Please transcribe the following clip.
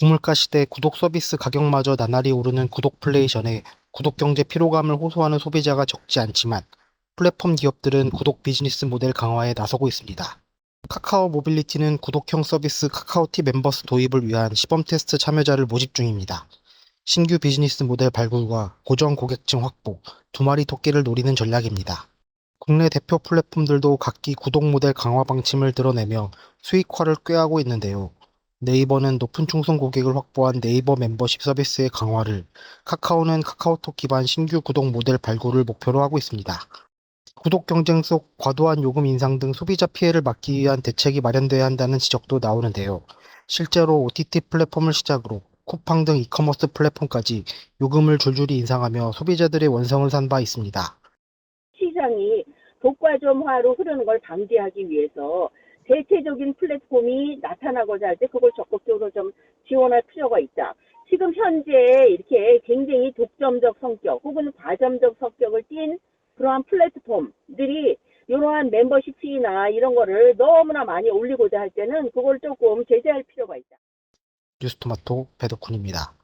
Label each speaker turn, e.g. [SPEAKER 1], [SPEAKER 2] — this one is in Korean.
[SPEAKER 1] 고물가 시대 구독 서비스 가격마저 나날이 오르는 구독플레이션에 구독 경제 피로감을 호소하는 소비자가 적지 않지만 플랫폼 기업들은 구독 비즈니스 모델 강화에 나서고 있습니다. 카카오 모빌리티는 구독형 서비스 카카오티 멤버스 도입을 위한 시범 테스트 참여자를 모집 중입니다. 신규 비즈니스 모델 발굴과 고정 고객층 확보, 두 마리 토끼를 노리는 전략입니다. 국내 대표 플랫폼들도 각기 구독 모델 강화 방침을 드러내며 수익화를 꾀하고 있는데요. 네이버는 높은 충성 고객을 확보한 네이버 멤버십 서비스의 강화를, 카카오는 카카오톡 기반 신규 구독 모델 발굴을 목표로 하고 있습니다. 구독 경쟁 속 과도한 요금 인상 등 소비자 피해를 막기 위한 대책이 마련돼야 한다는 지적도 나오는데요. 실제로 OTT 플랫폼을 시작으로 쿠팡 등 이커머스 플랫폼까지 요금을 줄줄이 인상하며 소비자들의 원성을 산 바 있습니다.
[SPEAKER 2] 시장이 독과점화로 흐르는 걸 방지하기 위해서 대체적인 플랫폼이 나타나고자 할 때 그걸 적극적으로 좀 지원할 필요가 있다. 지금 현재 이렇게 굉장히 독점적 성격 혹은 과점적 성격을 띈 그러한 플랫폼들이 이러한 멤버십 피나 이런 거를 너무나 많이 올리고자 할 때는 그걸 조금 제재할 필요가 있다.
[SPEAKER 1] 뉴스토마토 배덕훈입니다.